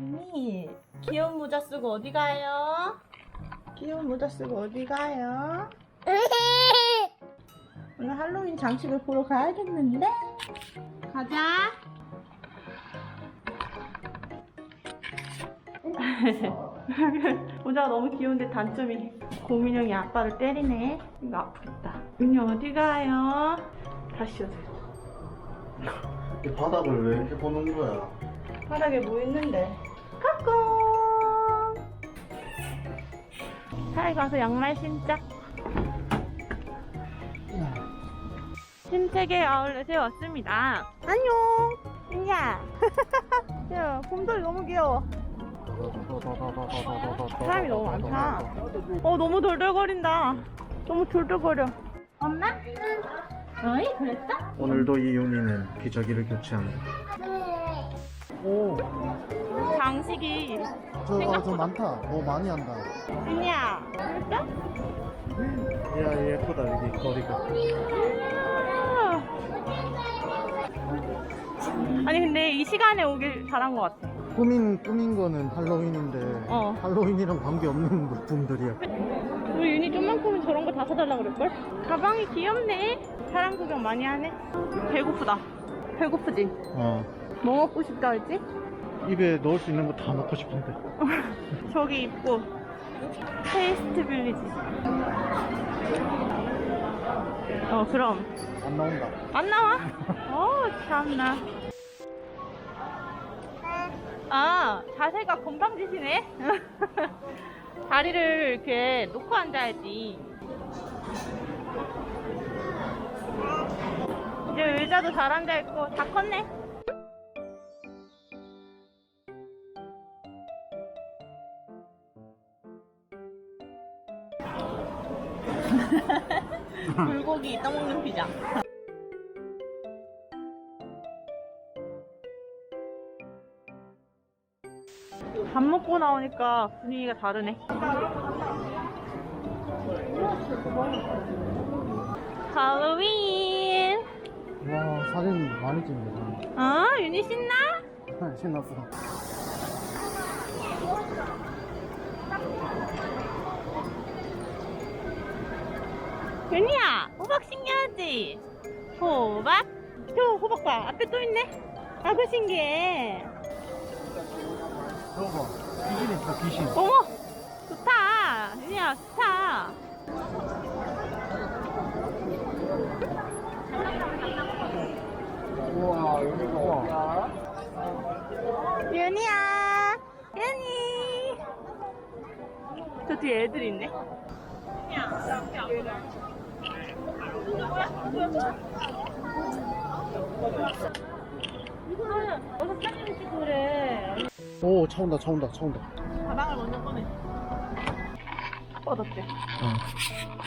윤희, 귀여운 모자 쓰고 어디 가요? 귀여운 모자 쓰고 어디 가요? 오늘 할로윈 장식을 보러 가야겠는데? 가자. 모자가 너무 귀여운데 단점이 고민 형이 아빠를 때리네. 이거 아프겠다. 윤희 어디 가요? 다시 오세요. 이 바닥을 왜 이렇게 보는 거야? 바닥에 뭐 있는데? 까꿍! 잘 가서 양말 신자. 신세계 아울렛에 왔습니다. 안녕! 야! 야, 곰돌이 너무 귀여워. 사람이 너무 많다. 어, 너무 돌돌거린다. 너무 돌돌거려. 엄마? 어이, 그랬어? 오늘도 이윤이는 기저귀를 교체합니다. 오, 장식이. 저, 생각보다. 저 많다. 너 많이 한다. 윤이야, 그랬어? 야, 예쁘다, 여기 거리가. 아니 근데 이 시간에 오길 잘한 것 같아. 꾸민, 꾸민 거는 할로윈인데, 어. 할로윈이랑 관계없는 물품들이야. 우리 윤이 좀만 크면 저런 거 다 사달라 그럴걸? 가방이 귀엽네. 사람 구경 많이 하네. 배고프다. 배고프지? 어. 뭐 먹고 싶다 했지? 입에 넣을 수 있는 거 다 먹고 싶은데. 저기 있고 테이스트 빌리지. 어 그럼 안 나온다. 안 나와? 어 참나. 아 자세가 건방지시네. 다리를 이렇게 놓고 앉아야지. 이제 의자도 잘 앉아 있고 다 컸네. 불고기 떠먹는 피자. 밥 먹고 나오니까 분위기가 다르네. 할로윈! 와, 사진 많이 찍네. 어? 윤희 신나? 신났어. 윤희야! 호박 신기하지? 호박? 저 호박 봐. 앞에 또 있네. 아, 그 신기해. 저거 봐. 귀신 있어, 귀신. 어머! 좋다! 윤희야, 좋다! 우와, 여기가 우와. 윤희야! 윤희! 저 뒤에 애들 있네. 이거는 어서 사진 찍고 그래. 오, 차 온다, 차 온다, 차 온다. 가방을 먼저 꺼내. 뻗었대. 어.